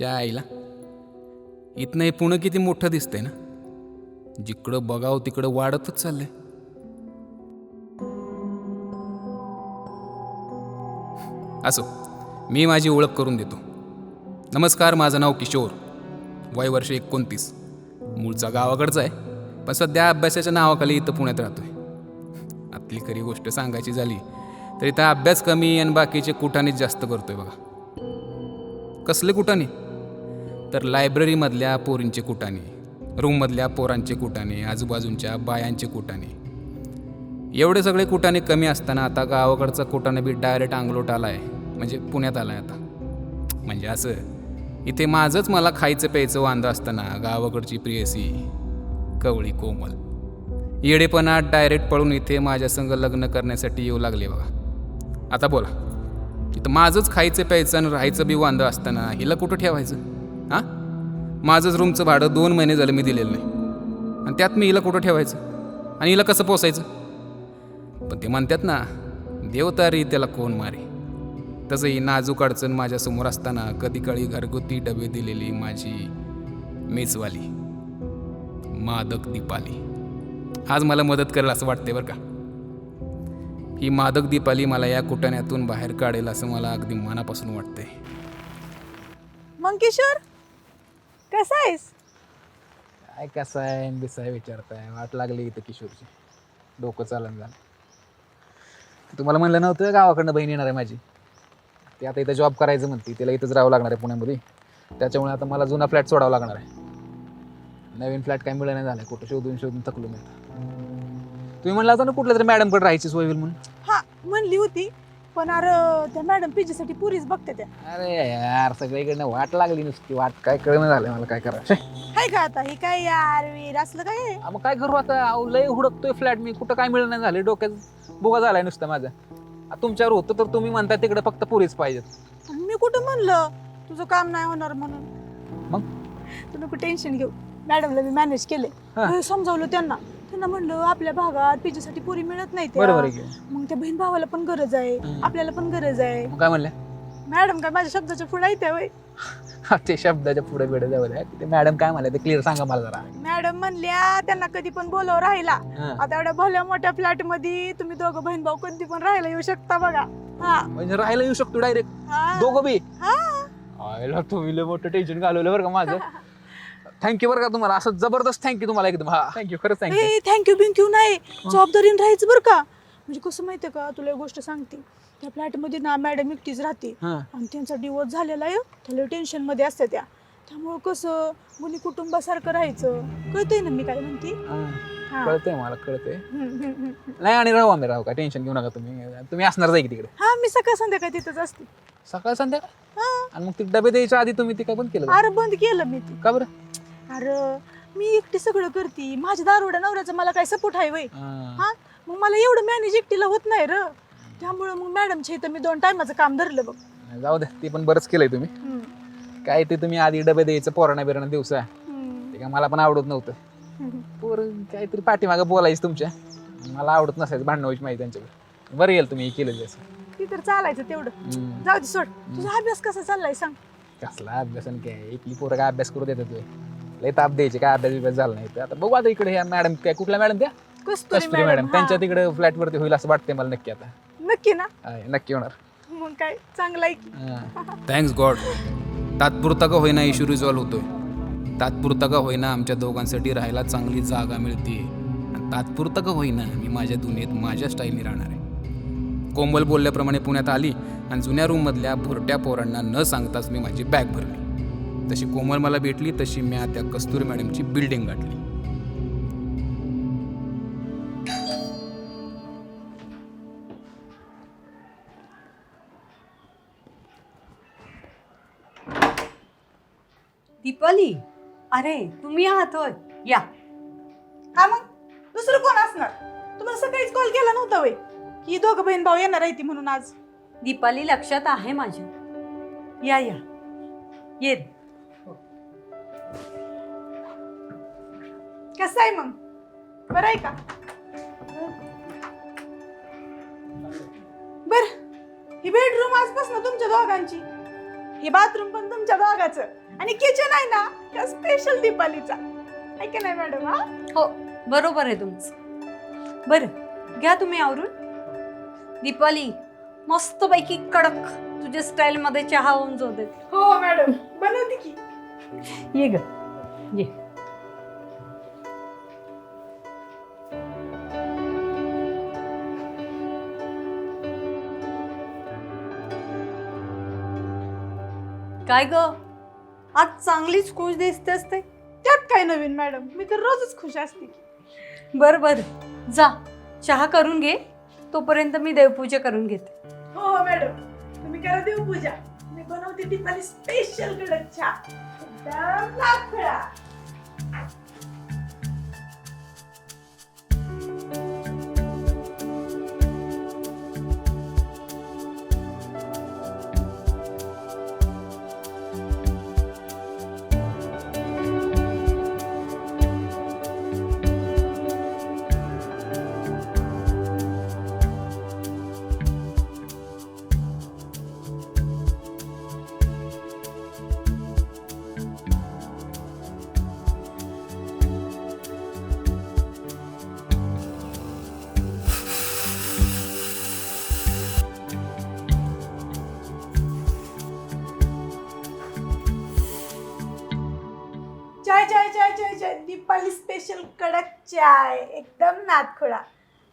च्या आईला. इथनं हे पुणं किती मोठं दिसतंय ना. जिकडं बघावं तिकडं वाढतच चाललंय. असो मी माझी ओळख करून देतो. नमस्कार माझं नाव किशोर. वय वर्ष एकोणतीस. मूळचा गावाकडचा आहे पण सध्या अभ्यासाच्या नावाखाली इथं पुण्यात राहतोय. आपली खरी गोष्ट सांगायची झाली तर इथं अभ्यास कमी आणि बाकीचे कुठानेच जास्त करतोय बघा. कसले कुठानी? तर लायब्ररीमधल्या पोरींचे कुटाणे रूममधल्या पोरांचे कुटाणे आजूबाजूंच्या बायांचे कुटाणे एवढे सगळे कुटाणे कमी असताना आता गावाकडचा कुटाणे बी डायरेक्ट अंगलोट आला आहे म्हणजे पुण्यात आला आहे आता. म्हणजे असं इथे माझंच मला खायचं प्यायचं वांदं असताना गावाकडची प्रियसी कवळी कोमल. येडेपणात डायरेक्ट पळून इथे माझ्या संग लग्न करण्यासाठी येऊ लागले बघा. आता बोला इथं माझंच खायचं प्यायचं आणि राहायचं बी वांदं असताना हिला कुठं ठेवायचं? माझंच रूमचं भाडं दोन महिने झालं मी दिलेलं नाही. आणि त्यात मी हिला कुठं ठेवायचं? आणि हिला कसं पोसायचं? पण ते म्हणतात ना देवतारी त्याला कोण मारे? तसं ही नाजूक अडचण माझ्यासमोर असताना कधी काळी घरगुती डबे दिलेली माझी मेजवाली मादक दीपाली. आज मला मदत करेल असं वाटते बरं का. ही मादक दीपाली मला या कुटाण्यातून बाहेर काढेल असं मला अगदी मनापासून वाटतंय. मग किशोर कसा आहेस? काय कसं आहे? बिसा आहे विचारताय. वाट लागली इथं किशोरची. डोकं चालन झालं. तुम्हाला म्हणलं नव्हतं गावाकडनं बहीण येणार आहे माझी? ती आता इथं जॉब करायचं म्हणते. तिला इथंच राहावं लागणार आहे पुण्यामध्ये. त्याच्यामुळे आता मला जुना फ्लॅट सोडावा लागणार आहे. नवीन फ्लॅट काय मिळणार झालं कुठं शोधून शोधून थकलो मी आता. तुम्ही म्हणला होता ना कुठल्या तरी मॅडमकडे राहायची सोय होईल म्हणून. हा म्हणली होती. पण अरे त्या मॅडम पीजीसाठी पुरीच बघते त्या. अरे यार सगळीकडनं वाट लागली नुसती. वाट काय कळणं झालं मला काय करायचं हाय का आता? हे काय यार वीर? असलं काय? आहे? मग काय करू आता? अहो, लय हुडकतोय फ्लॅट मी. कुठं काय मिळणार नाही झाले डोक्यात बोगा झालाय नुसतं माझा. आ, तुमच्यावर होतं तर तुम्ही म्हणता तिकडे फक्त पुरीच पाहिजेत. आणि मी कुठं म्हणलं? तुझं काम नाही होणार म्हणून. मग? तू नको टेन्शन घेऊ. मॅडमला मी मॅनेज केले हा. हे समजावलं त्यांना. त्यांना म्हणलं आपल्या भागात पीजीसाठी पुरी मिळत नाही त्या. बरोबर आहे की. मग त्या बहीण भावाला पण गरज आहे. हम्म. आपल्याला पण गरज आहे. मग काय म्हणल्या? मॅडम काय माझ्या शब्दाच्या पुढे येते वय हा, ते शब्दाच्या पुढे बेडे जाऊ द्या. ते मॅडम काय म्हणल्या ते क्लिअर सांगा मला जरा. मॅडम म्हणल्या त्यांना कधी पण बोलव राहिला हा. आता एवढ्या भल्या मोठ्या फ्लॅटमध्ये तुम्ही दोघं बहीण भाऊ कधी पण राहायला येऊ शकता बघा. हा. म्हणजे राहायला येऊ शकतो डायरेक्ट हा. दोघं बी? हा. आयला तुम्ही लय मोठं टेन्शन घालवलं बरं का माझं. थँक्यू बरं का तुम्हाला. असं जबरदस्त थँक्यू तुम्हाला एकदम. हा. थँक्यू खरंच थँक्यू ए थँक्यू बिंक्यू नाही. जबाबदारीने राहायचं बरं का? म्हणजे कसं माहितीये का? तुला एक गोष्ट सांगते. त्या फ्लॅटमध्ये ना मॅडम एकटीच राहते. हा. आणि त्यांचा डिवोर्स झालेला आहे. त्याला टेन्शनमध्ये असते त्या. त्यामुळं कसं? मुली कुटुंबासारखं राहायचं. कळतंय ना मी काय म्हणते? हा. कळतंय मला कळतंय. हम्म, हम्म, हम्म. नाही आणि राहू आम्ही राहू. का टेन्शन घेऊ नका तुम्ही. तुम्ही असणार जाईल तिकडे. हा मी सकाळ संध्याकाळ तिथंच असते. सकाळ संध्याकाळ? हा. आणि मग ते डबे द्यायच्या आधी तुम्ही ते काय बंद केलं? का? अरे बंद केलं मी ते. का बरं? अरे मी एकटी सगळं करते. माझ्या दारोड्या नवऱ्याचा मला काय सपोर्ट आहे वय? हा. मग मला एवढं मॅनेज एकटीला होत नाही र. त्यामुळं मग मॅडमच्या इथं मी दोन टायमाचं काम धरलं बघ. जाऊ द्या ते पण बरंच केलंय तुम्ही. हम्म, काय ते तुम्ही आधी डबे द्यायचं पोराणा बिराणा दिवसा. हम्म, ते काय मला पण आवडत नव्हतं. हम्म. पोर काहीतरी पाठीमागं बोलायचं तुमच्या. मला आवडत नसायचं भांडण व्हायची माहिती त्यांच्याकडे. बरं येईल तुम्ही हे केलं जसं ती तर चालायचं तेवढं. हम्म. जाऊ दे सोड. तुझा अभ्यास कसा चाललाय सांग. कसला अभ्यास आणि काय? एकली पोरं काय अभ्यास करू देतात लय ताप द्यायचे काय अभ्यास बिभ्यास झाला नाही तर. आता बघू आता इकडे ह्या मॅडम काय कुठल्या मॅडम त्या? कस्तुरी कस्तुरी मॅडम हा. त्यांच्या तिकडे फ्लॅट वरती होईल असं वाटतंय मला नक्की आता. नक्की ना? आहे, नक्की होणार. मग काय चांगलं आहे की. थँक्स गॉड तात्पुरता का होईना इश्यू रिझॉल्व्ह होतोय? तात्पुरता का होईना आमच्या दोघांसाठी राहायला चांगली जागा मिळते? आणि तात्पुरता का होईना मी माझ्या दुनियेत माझ्या स्टाईलने राहणार आहे? कोंबल बोलल्याप्रमाणे पुण्यात आली आणि जुन्या रूममधल्या भुरट्या पोरांना न सांगताच मी माझी बॅग भरली. तशी कोमल मला भेटली तशी मी त्या कस्तुरी मॅडमची बिल्डिंग गाठली. दीपाली अरे तुम्ही आहात होय. या. हा मग? दुसरं कोण असणार? तुम्हाला सकाळीच कॉल केला नव्हता वय की दोघं बहीण भाऊ येणार आहे ती म्हणून आज. दीपाली लक्षात आहे माझ्या या या. ये कसं आहे मग? बरं आहे का? बर. ही बेडरूम आजपासून तुमच्या दोघांची. हे बाथरूम पण तुमच्या दोघाचं. आणि किचन आहे ना त्या स्पेशल दीपालीचा. आहे का नाही मॅडम हा? हो बरोबर आहे तुमचं. बरं घ्या तुम्ही आवरून. दीपाली मस्तपैकी कडक तुझ्या स्टाईलमध्ये चहा होऊन जाऊ देत हो मॅडम बनवते की? ये ग. ये. काय ग? आज चांगलीच खुश दिसतेस ते त्यात काय नवीन मॅडम? मी तर रोजच खुश असते. बर बर. जा. चहा करून घे. तोपर्यंत मी देवपूजा करून घेते. हो मॅडम. तुम्ही करा देऊ पूजा मी बनवते दीपाली स्पेशल कडक चहा. एकदम लाखळा. दीपाली स्पेशल कडक चाय एकदम नादखोळा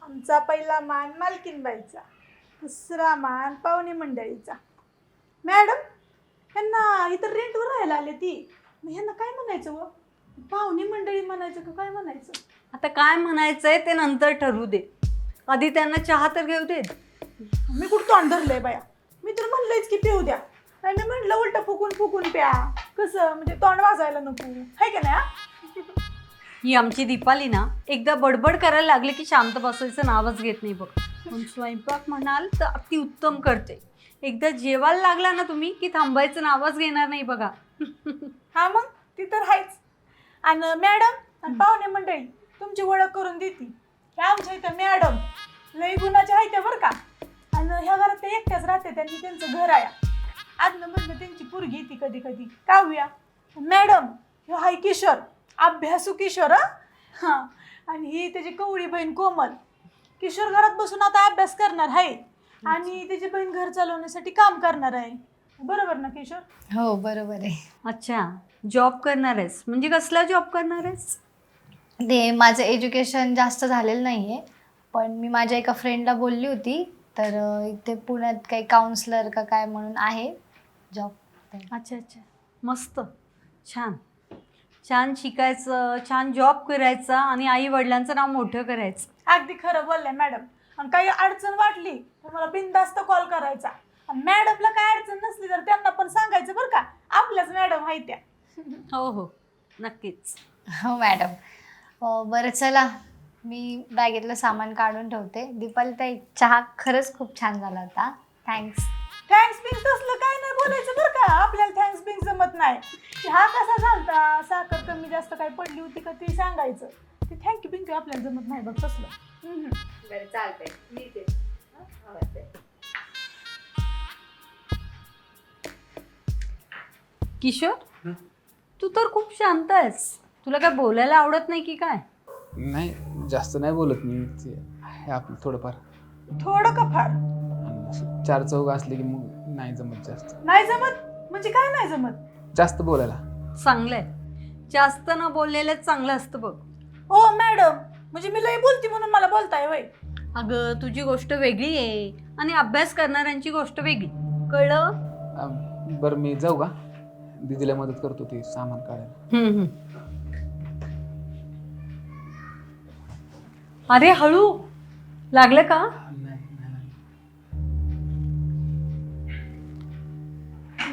आमचा पहिला मान मालकीनबाईचा. दुसरा मान पाहुणे मंडळीचा. मॅडम ह्यांना इथं रेंटवर राहायला आले ती. मग ह्यांना काय म्हणायचं व? पाहुणे मंडळी म्हणायचं का काय म्हणायचं? आता काय म्हणायचंय ते नंतर ठरवू दे. आधी त्यांना चहा तर घेऊ दे. मी कुठं तोंड धरलंय बाया? मी तर म्हणलंयच की पिऊ द्या. नाही मी म्हटलं उलट फुकून फुकून प्या. कसं? म्हणजे तोंड वाजायला नको. हाय का नाही हा? ही आमची दीपाली ना एकदा बडबड करायला लागली की शांत बसायचं नावच घेत नाही बघ. पण स्वयंपाक म्हणाल तर अतिउत्तम करते. एकदा जेवायला लागला ना तुम्ही की थांबायचं नावच घेणार नाही बघा. हा मग ती तर आहेच. आणि मॅडम आणि पाहुणे मंडळी तुमची ओळख करून देते. ह्या आमच्या इथं मॅडम लई गुणाच्या आहेत त्या बरं का? आणि ह्या घरात ते एकट्याच राहते त्यांनी त्यांचं घर आहे. न म्हणलं त्यांची पोरगी येते कधी कधी. काव्या हो मॅडम ह्यो हाय किशोर. अभ्यासू किशोर हं? आणि ही त्याची कवळी बहीण कोमल. किशोर घरात बसून आता अभ्यास करणार आहे. आणि त्याची बहीण घर चालवण्यासाठी काम करणार आहे. बरोबर ना किशोर? हो बरोबर आहे. अच्छा. जॉब करणार आहेस म्हणजे कसला जॉब करणार आहेस ते माझं एज्युकेशन जास्त झालेलं नाही आहे पण मी माझ्या एका फ्रेंडला बोलली होती. तर अं, इथे पुण्यात काही काउन्सलर का काय म्हणून आहे. जॉब अच्छा अच्छा. मस्त. छान. छान शिकायचं छान जॉब करायचा आणि आई वडिलांचं नाव मोठं करायचं. अगदी खरं बोलल्या मॅडम आणि काही अडचण वाटली तर मला बिनधास्त कॉल करायचा. आणि मॅडमला काय अडचण नसली तर त्यांना पण सांगायचं बरं का. आपल्याच मॅडम आहेत त्या. हो हो. नक्कीच. हो मॅडम अं, बरं चला. मी बॅगेतलं सामान काढून ठेवते. दीपाली ताई चहा खरंच खूप छान झाला होता. थँक्स थँक्स बिंक्स असलं काय नाही बोलायचं बरं का. आपल्याला थँक्स बिंक्स जमत नाही. चहा कसा झालता? साखर कमी जास्त काय पडली होती का ते सांगायचं. ते थँक्यू बिंक्यू आपल्याला जमत नाही बघ तसलं. हम्म. बरं चालतंय. मी ते किशोर? तू तर खूप शांत आहेस. तुला काय बोलायला आवडत नाही की काय? नाही जास्त नाही बोलत मी. ते आहे आपलं थोडंफार. थोडं का फार? चार चौघ असले की मग नाही जमत जास्त. नाही जमत? म्हणजे काय नाही जमत? जास्त बोलायला. चांगलंय. जास्त न बोललेलं चांगलं असतं बघ. हो मॅडम. म्हणजे मी लई बोलती म्हणून मला बोलताय वय अगं तुझी गोष्ट वेगळी आहे आणि अभ्यास करणाऱ्यांची गोष्ट वेगळी. कळलं? अं, बरं मी जाऊ का? दीदीला मदत करतो ते सामान काढायला. अरे हळू. लागलं का?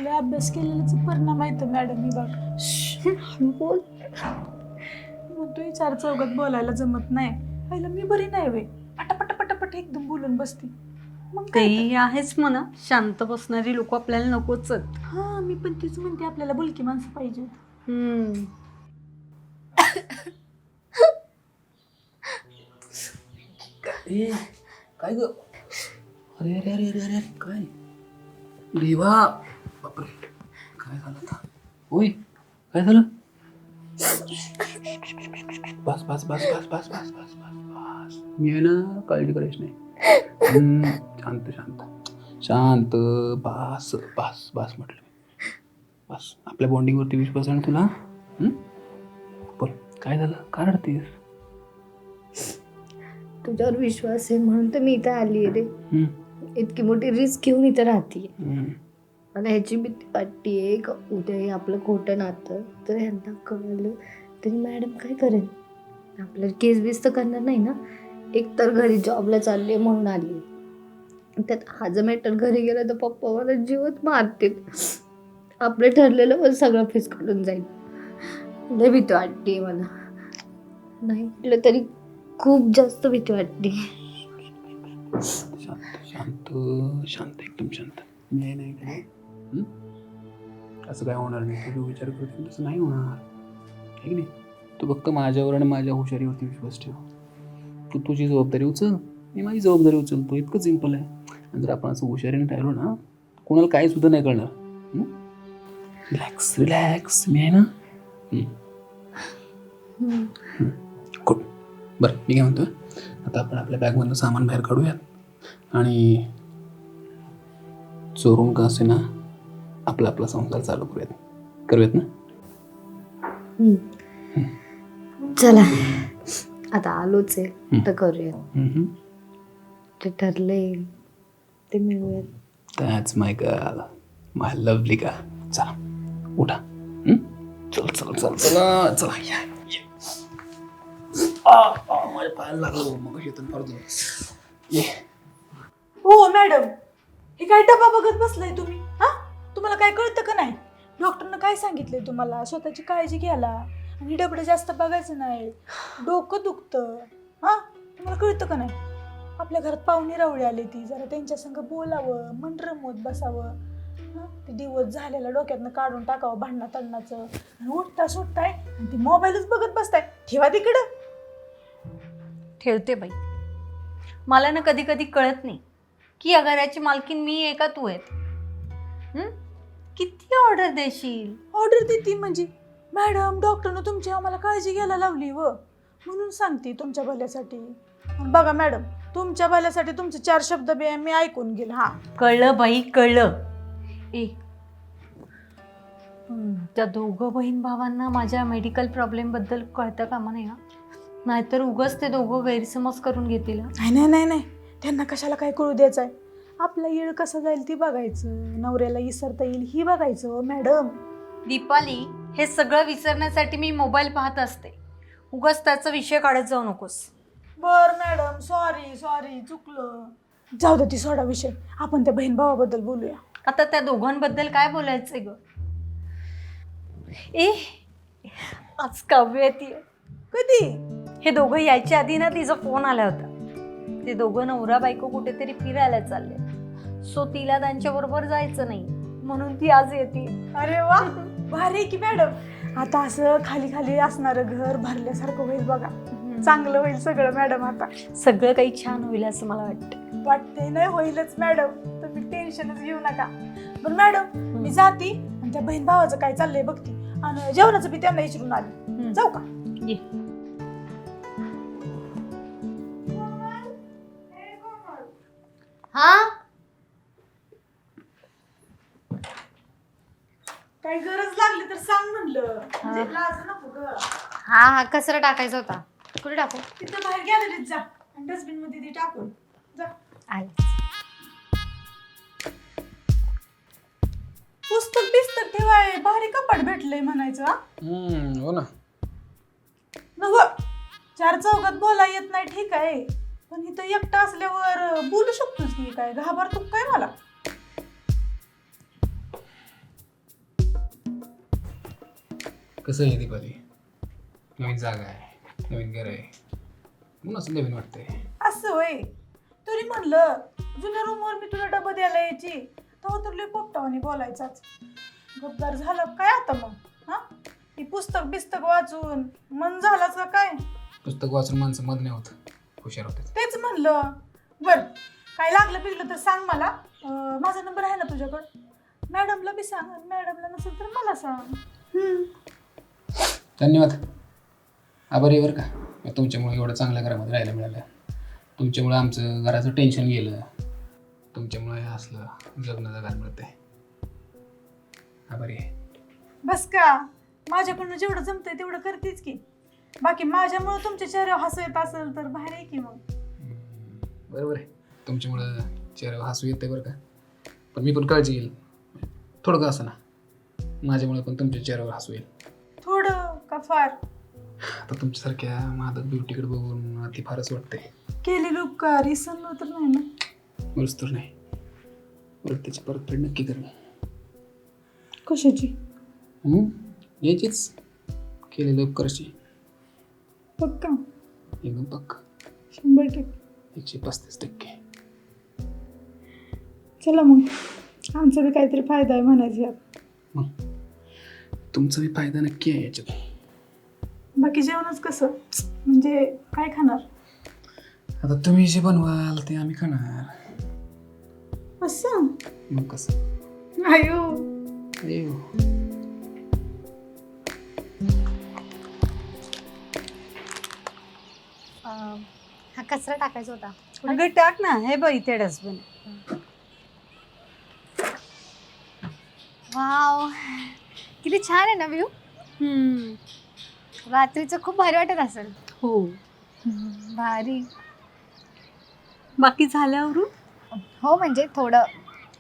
लय अभ्यास केलेल्याचा परिणाम आहे तर मॅडम मी बघ. हळू बोल. म्हणतोय चार चौघात बोलायला जमत नाही. पहिलं मी बरी नाही वे पटापट पटापट एकदम बोलून बसते. मग काय तेही आहेच म्हणा. शांत बसणारी लोक आपल्याला नकोच आहेत. हा मी पण तीच म्हणते आपल्याला बोलकी माणसं पाहिजे हम्म. काय ग? अरे अरे अरे अरे अरे काय? देवा! बापरे. काय झालं आता? होय काय झालं? बस बस बस बस बस बस बस बस बस. मी आहे ना काळजी करायची नाही. हम्म, शांत शांत. शांत बस बस बस म्हटलं मी. बस आपल्या बॉन्डिंगवरती विश्वास आहे ना तुला? हम्म? बोल काय झालं? काय रडतेस तुझ्यावर विश्वास आहे म्हणून तर मी इथं आली आहे रे. हम्म, इतकी मोठी रिस्क घेऊन इथं राहते हम्म. मला ह्याची भीती वाटते का उद्या हे आपलं खोटं नातं. तर ह्यांना कळलं तरी मॅडम काय करेल? आपल्याला केस बीस तर करणार नाही ना? एक तर घरी जॉबला चालले म्हणून आली. त्यात हा जर मॅटर घरी गेला तर पप्पा मला जीवच मारतील. आपलं ठरलेलं पण सगळं फेस काढून जाईल. लय भीती वाटते मला. नाही म्हटलं तरी खूप जास्त भीती वाटते. शांत शांत शांत एकदम शांत. आहे नाही काय हं? असं काय होणार नाही. तू जो विचार करतो तसं नाही होणार. आहे की नाही? तू फक्त माझ्यावर आणि माझ्या हुशारीवरती विश्वास ठेव. तू तुझी जबाबदारी उचल. मी माझी जबाबदारी उचलतो. इतकं सिंपल आहे. आणि जर आपण असं हुशारीने राहिलो ना कोणाला काही सुद्धा नाही कळणार. रिलॅक्स रिलॅक्स मी आहे ना? गुड बरं मी काय म्हणतो आता आपण आपल्या बॅगमधलं सामान बाहेर काढूयात. आणि चोरून का असे ना आपला आपला संसार चालू करूयात. करूयात ना? चला. आता आलोच आहे. तर करूया हम्म. ते ठरले ते मिळूयात. That's my girl my lovely का चला. उठा. हं? चल चल चल चला चला. या या. आ, आ, माझ्या पायाला लागलं. मग परत ये. हो मॅडम. हे काय डबा बघत बसलाय तुम्ही? तुम्हाला काय कळतं का नाही? डॉक्टरनं काय सांगितलंय तुम्हाला? स्वतःची काळजी घ्यायला. आणि डबडं जास्त बघायचं नाही. डोकं दुखतं. हां? तुम्हाला कळतं का नाही? आपल्या घरात पाहुणे रावळे आले ती. जरा त्यांच्या संग बोलावं मन रमवत बसावं. हं? ते दिवस झालेला डोक्यातनं काढून टाकावं भांडणा तडणाचं आणि उठता सुटताय आणि ती मोबाईलच बघत बसताय. ठेवा तिकडं. ठेवते बाई. मला ना कधी कधी कळत नाही. की या घराची मालकीन मी आहे का तू आहेत? हं? किती ऑर्डर देशील? ऑर्डर देते म्हणजे? मॅडम डॉक्टरनं तुमची आम्हाला काळजी घ्यायला लावली व. म्हणून सांगते तुमच्या भल्यासाठी. बघा मॅडम तुमच्या भल्यासाठी तुमचे चार शब्द बी मी ऐकून गेल हा. कळलं बाई कळलं. ए. हं, त्या दोघं बहीण भावांना माझ्या मेडिकल प्रॉब्लेमबद्दल कळतं कामा नाही ना नाहीतर उगच ते दोघं गैरसमज करून घेतील हं. नाही नाही नाही नाही. त्यांना कशाला काय कळू द्यायचं आहे आपला येळ कसा जाईल ती बघायचं नवऱ्याला विसरता येईल ही बघायचं मॅडम. दीपाली हे सगळं विसरण्यासाठी मी मोबाईल पाहत असते. उगच त्याचा विषय काढत जाऊ नकोस. बर मॅडम सॉरी सॉरी चुकलं. जाऊ दे ती सोडा विषय. आपण त्या बहीण भावाबद्दल बोलूया. आता त्या दोघांबद्दल काय बोलायचंय ग? ए आज काव्य येते कधी? हे दोघं यायच्या आधी ना तिचा फोन आला होता. ते दोघं नवरा बायको कुठेतरी फिरायला चालले. सो तिला त्यांच्या बरोबर जायचं नाही. म्हणून ती आज येते. अरे वा भारी की मॅडम. आता असं खाली खाली असणारं घर भरल्यासारखं होईल बघा. चांगलं होईल सगळं मॅडम आता. सगळं काही छान होईल असं मला वाटतं. वाटते नाही होईलच मॅडम. तुम्ही टेन्शनच घेऊ नका. पण मॅडम मी जाती. आणि त्या बहीण भावाचं काय चाललंय बघती. आणि जेवणाचं बी त्यांना विचारून आली. जाऊ का? ये. हा? काही गरज लागली तर सांग म्हणलं. म्हणजे लाज नको ग. हा हा कचरा टाकायचा होता. कुठे टाकू? तिथं बाहेर गॅलरीत जा आणि डस्टबिनमध्ये ती टाकून जा. आले. पुस्तक बिस्तक ठेवाय भारी कपाट भेटलंय म्हणायचं हा. हो ना. चार चौकात बोला येत नाही ठीक आहे. पण इथं एकटा असल्यावर बोलू शकतोस की काय? घाबरतो काय मला? कसं आहे दीपाली नवीन जागा आहे नवीन घर आहे. म्हणून असं नवीन वाटतंय. असं होय? तरी म्हणलं जुन्या रूमवर मी तुला डबा द्यायला यायची तेव्हा तर लय पोपटावानी बोलायचाच. गप्पार झालं काय आता मग? हा? ही पुस्तक बिस्तक वाचून मन झालाच का काय? पुस्तक वाचून माणसं मध नाही होत हुशार होतात. तेच म्हणलं. बर काय लागलं बिगलं तर सांग मला. अं, माझा नंबर आहे ना तुझ्याकडं? मॅडमला बी सांग. आणि मॅडमला नसेल तर मला सांग. हम्म. धन्यवाद. आभारी आहे बरं का? तुमच्यामुळे एवढं चांगल्या घरामध्ये राहायला मिळालं. तुमच्यामुळे आमचं घराचं टेन्शन गेलं. तुमच्यामुळे हे असलं जगणं जगायला मिळतंय. आभारी आहे. बस का? माझ्याकडनं जेवढं जमतंय तेवढं करतेच की. बाकी माझ्यामुळे तुमच्या चेहऱ्यावर हसू येत असेल तर बाहेर आहे की मग. बरोबर आहे. तुमच्यामुळं चेहऱ्यावर हसू येते बरं का? पण मी पण काळजी येईल थोडं का असं ना. माझ्यामुळे पण तुमच्या चेहऱ्यावर हसू येईल. फार. आता तुमच्यासारख्या मादक ब्युटीकडे बघून ती फारच वाटते. केलेलं उपकार इसरलो तर नाही ना? बरंच तर नाही. बरं त्याची परतफेड नक्की करेल कशाची? हम्म? याचीच. केलेलं उपकाराची पक्का? एकदम पक्का. शंभर टक्के. एकशे पस्तीस टक्के. चला मग. आमचा बी काहीतरी फायदा आहे म्हणायचं यात. मग? तुमचा बी फायदा नक्की आहे याच्यात. बाकी जेवणच कसं? म्हणजे काय खाणार? आता तुम्ही जे बनवाल ते आम्ही खाणार. असं? मग कसं? अयो अयो. अं, हा कचरा टाकायचा होता. अगं टाक ना. हे बघ इथे डस्टबिन. वाव. किती छान आहे ना व्ह्यू? रात्रीचं खूप भारी वाटत असेल. हो. भारी. बाकी झाल्यावरून? हो म्हणजे थोडं.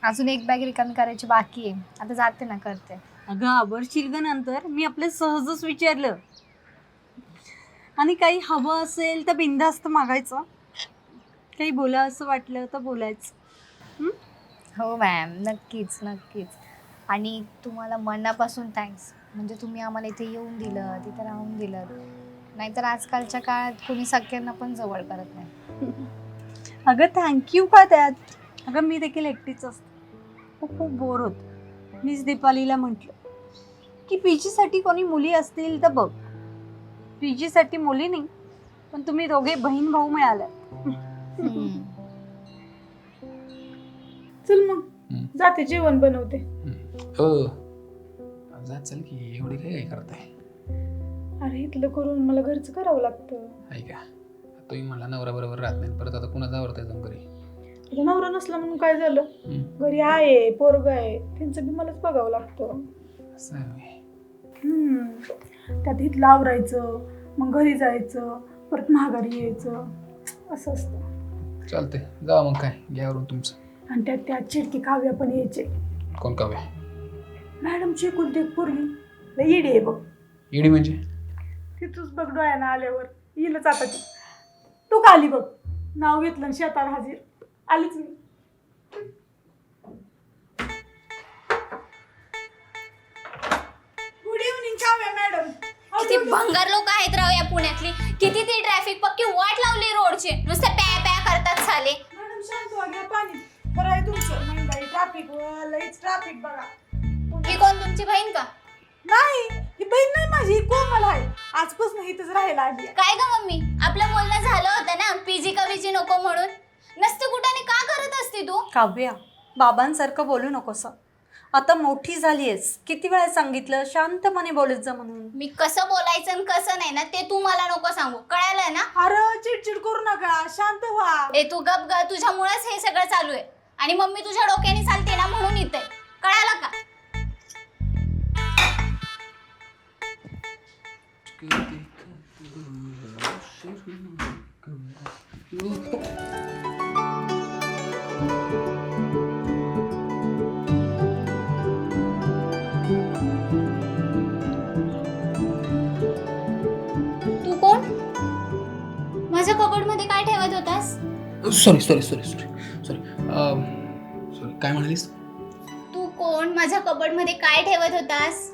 अजून एक बॅग रिकामी करायची बाकी आहे. आता जाते ना करते. अगं आवडशील ग नंतर. मी आपलं सहजच विचारलं. आणि काही हवं असेल तर बिनधास्त मागायचं. काही बोला असं वाटलं तर बोलायचं. हो? मॅम नक्कीच नक्कीच. आणि तुम्हाला मनापासून थँक्स म्हणजे तुम्ही आम्हाला इथे येऊन दिलं तिथे राहून दिलं. नाहीतर आजकालच्या काळात कोणी सख्यांना पण जवळ करत नाही. अगं थँक्यू का त्यात? अगं मी देखील एकटीच असते. खूप खूप बोर होत. मीच दीपालीला म्हटलं की पी जीसाठी कोणी मुली असतील तर बघ. पी जीसाठी मुली नाही पण तुम्ही दोघे बहीण भाऊ मिळाल्या हम्म. चल मग. हम्म. जाते जेवण बनवते. हो. जात चल की एवढी काय काय करताय? अरे इथलं करून मला घरचं करावं लागतं. आहे का? तुम्ही मला नवरा बरोबर राहत नाही परत आता कुणाचा आवडतंय जाऊन घरी? नवरा नसला म्हणून काय झालं? हम्म. घरी आहे पोरग आहे त्यांचं बी मलाच बघावं लागतं. असं आहे होय. हम्म. त्यात इथलं आवरायचं मग घरी जायचं परत महागारी यायचं असं असतं. चालतंय जा मग काय घ्यावरून तुमचं. आणि त्यात त्या चिडकी काव्या पण यायचे. कोण काव्या? मॅडमची एकुलती एक पोरगी? लई येडी आहे बघ. इडी म्हणजे? तिथूच बघ डोळ्यानं आल्यावर. येईलच आता ती. तू का आली बघ? नाव घेतलं आणि शेतात हाजीर. आलीच मी. Good evening Kavya madam. किती भंगार लोक आहेत राव या पुण्यातली. किती ती ट्रॅफिक पक्की वाट लावली रोडची. नुसते प्या प्या करतात साले. मॅडम शांत व्हा घ्या पाणी. बरं आहे तुमचं. ट्रॅफिक लईच ट्रॅफिक बघा. ही कोण तुमची बहीण का? नाही ही बहीण नाही माझी ही कोमल आहे? आजपासून इथंच राहायला आली आहे. काय ग मम्मी? आपलं बोलणं झालं होतं ना पीजी कवीची नको म्हणून. नसते कुठाने का करत असते तू? काव्या बाबांसारखं बोलू नकोस. आता मोठी झालीयस. किती वेळा सांगितलं? शांतपणे बोलत जा म्हणून. मी कसं बोलायचं आणि कसं नाही ना ते तू मला नको सांगू. कळालं ना? अरे चिडचिड करू नका. शांत व्हा. ए तू गप ग. तुझ्यामुळेच हे सगळं चालू आहे. आणि मम्मी तुझ्या डोक्याने चालते ना म्हणून इथे कळालं का? तू कोण? माझ्या कबडमध्ये काय ठेवत होतास? Sorry sorry sorry sorry sorry sorry काय म्हणालीस? तू कोण? माझ्या कबडमध्ये काय ठेवत होतास?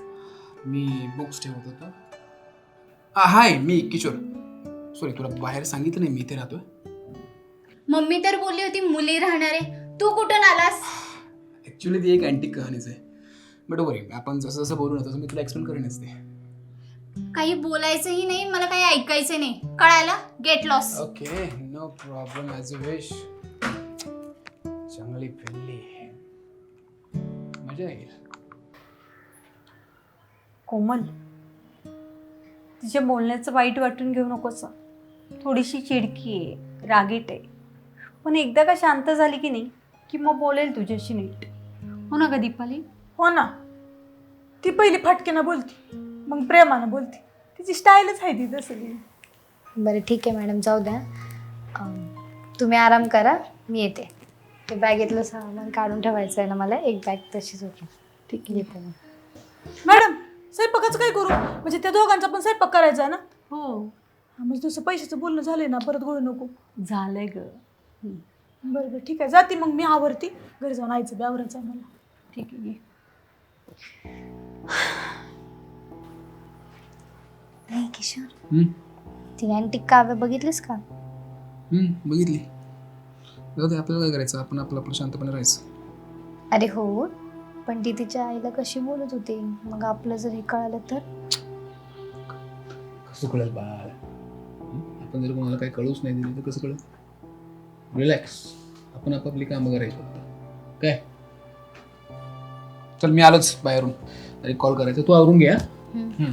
मी बुक्स ठेवत होतो. हाय मी किशोर. सॉरी तुला बाहेर सांगितलं नाही मी इथे राहतोय. मम्मी तर बोलली होती मुली राहणारे तू कुठून आलास? ॲक्च्युली ती एक अँटिक कहाणीच आहे. बट वरी आपण जसं जसं बोलू ना तसं मी तुला एक्सप्लेन करेनच ते. काही बोलायचंही नाही मला काही ऐकायचं नाही. कळायला get lost okay no problem as a wish चांगली फिरली मजा मजा येईल. कोमल तिच्या बोलण्याचं वाईट वाटून घेऊ नकोस. थोडीशी चिडकी आहे रागीट आहे. पण एकदा का शांत झाली की नाही की मग बोलेल तुझ्याशी नीट. हो ना ग दीपाली? हो ना. ती पहिली फाटकेनं बोलती मग प्रेमानं बोलती. तिची स्टाईलच आहे ती तसं ती. बरं ठीक आहे मॅडम जाऊ द्या. अं, तुम्ही आराम करा मी येते. ते बॅगेतलं सामान काढून ठेवायचं आहे ना मला एक बॅग तशीच होती. ठीक आहे. येते मग मॅडम स्वयंपाकाचं काय करू? म्हणजे त्या दोघांचा पण स्वयंपाक करायचा आहे ना? हो. हा, म्हणजे तुझं पैशाचं बोलणं झालंय ना परत गोळू नको. झालंय ग. हं, बरं बरं ठीक आहे. जाते मग मी आवरती. घरी जाऊन आईचं ब्यावराचं आहे मला. ठीक आहे घे. नाही किशोर. हम्म, ती अँटिक काव्य बघितलीस का? हम्म, बघितली. जाऊ दे आपल्याला काय करायचं? आपण आपलं आपलं शांतपणे राहायचं. अरे हो. पण ती तिच्या आईला कशी बोलत होती? मग आपलं जर हे कळालं तर? कसं कळेल बाळ? हं? आपण जर कोणाला काही कळूच नाही दिली तर कसं कळेल? रिलॅक्स आपण आपापली कामं करायची फक्त. काय? चल मी आलोच बाहेरून. कॉल करायचा. तू आवरून घ्या हम्म.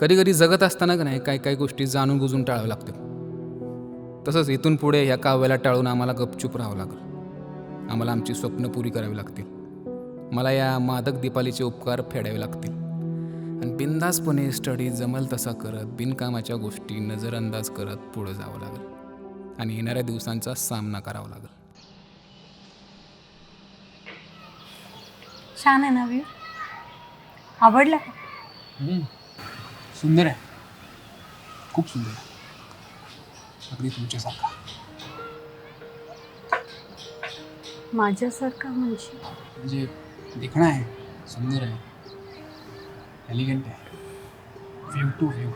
कधी कधी जगत असताना का नाही काही काही गोष्टी जाणून बुजून टाळाव्या लागतात. तसंच इथून पुढे ह्या काव्याला टाळून आम्हाला गपचूप राहावं लागेल. आम्हाला आमची स्वप्न पुरी करावी लागतील. मला या मादक दीपालीचे उपकार फेडावे लागतील. आणि बिंदासपणे स्टडी जमल तसा करत बिनकामाच्या गोष्टी नजरअंदाज करत पुढं जावं लागेल. आणि येणाऱ्या दिवसांचा सामना करावा लागेल. छान आहे ना व्ह्यू आवडला का? सुंदर आहे. खूप सुंदर आहे. अगदी तुमच्यासारखा. माझ्यासारखा म्हणजे? म्हणजे देखणं आहे सुंदर आहे. एलिगंट आहे. व्ह्यू टू व्ह्यू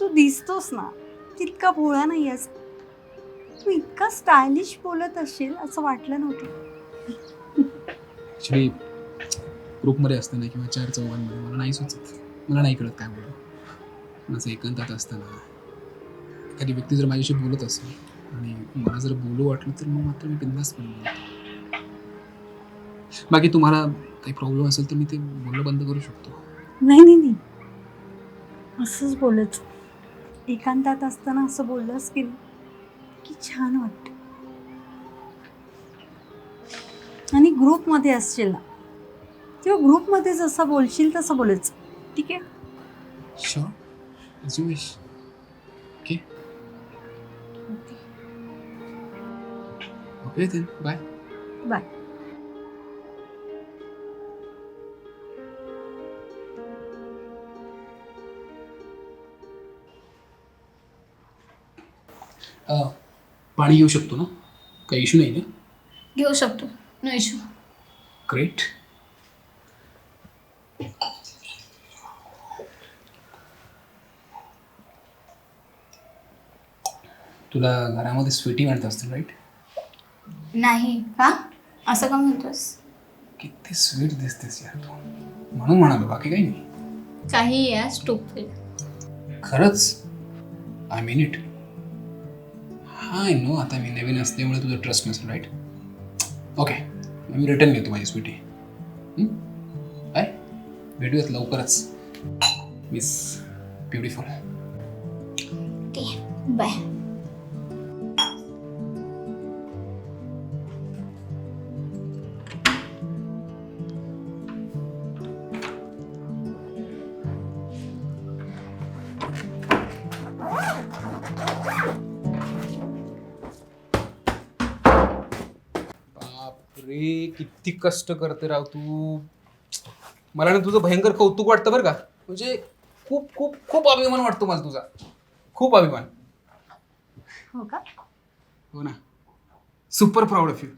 तू दिसतोस ना तितका भोळा नाही आहेस तू इतका स्टायलिश बोलत असेल असं वाटलं नव्हतं. ॲक्च्युली ग्रुपमध्ये असताना किंवा चार चौघांमध्ये मला नाही सुचत. मला नाही कळत काय बोलू असं एकांतात असताना एखादी व्यक्ती जर माझ्याशी बोलत असेल आणि मला जर बोलू वाटलं तर मग मात्र मी बिंदासपणे बोलतो. बाकी तुम्हाला काही प्रॉब्लेम असेल तर मी ते बोलणं बंद करू शकतो. नाही नाही नाही. असंच बोलत एकांतात असताना असं बोललंस की की छान वाटतं. आणि ग्रुपमध्ये असशील ना तेव्हा ग्रुपमध्ये जसं बोलशील तसं बोलायचं ठीक आहे? Sure is you wish okay okay then bye bye पाणी घेऊ शकतो ना? काही इश्यू नाही ना? घेऊ शकतो. नो इशू ग्रेट तुला घरामध्ये स्वीटी म्हणत असतील राईट नाही का? असं का म्हणतोस? किती स्वीट दिसतेस यार तू. म्हणून म्हणालो बाकी काही नाही. काही या स्टुपिड खरंच आय मीन इट हा आय नो आता मी नवीन असल्यामुळे तुझं ट्रस्ट नसेल राईट ओके मी रिटर्न घेतो माझी स्वीटी बाय भेटूयात लवकरच. मिस ब्युटिफुल बाय किती कष्ट करते राव तू. मला ना तुझं भयंकर कौतुक वाटतं बरं का. म्हणजे खूप खूप खूप अभिमान वाटतो मला तुझा. खूप अभिमान. हो का? हो ना. Super proud of you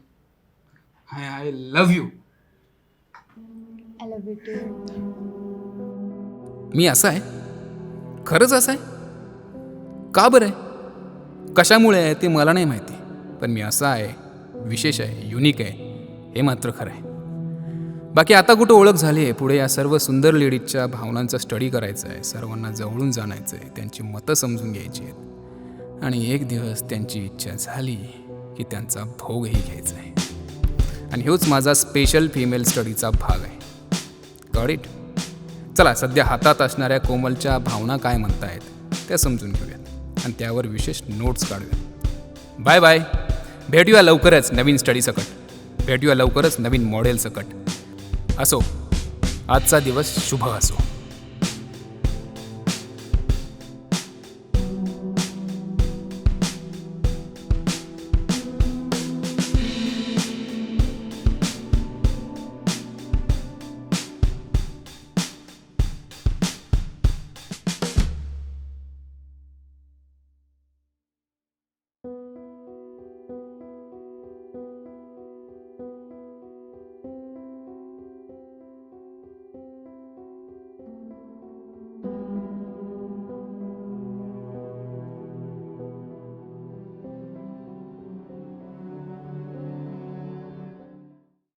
I I love you I love you too मी असं आहे. खरंच असं आहे? का बरं आहे? कशामुळे आहे ते मला नाही माहिती. पण मी असा आहे. विशेष आहे. युनिक आहे. हे मात्र खरं आहे बाकी आता कुठं ओळख झाली आहे? पुढे या सर्व सुंदर लेडीजच्या भावनांचा स्टडी करायचा आहे. सर्वांना जवळून जाणायचं आहे. त्यांची मतं समजून घ्यायची आहेत. आणि एक दिवस त्यांची इच्छा झाली की त्यांचा भोगही घ्यायचा आहे. आणि ह्योच माझा स्पेशल फिमेल स्टडीचा भाग आहे. गॉड इट चला सध्या हातात असणाऱ्या कोमलच्या भावना काय म्हणतायत त्या समजून घेऊयात. आणि त्यावर विशेष नोट्स काढूयात. बाय बाय भेटूया लवकरच नवीन स्टडी सकट. भेटूया लवकरच नवीन मॉडेल सकट. असो आजचा दिवस शुभ असो.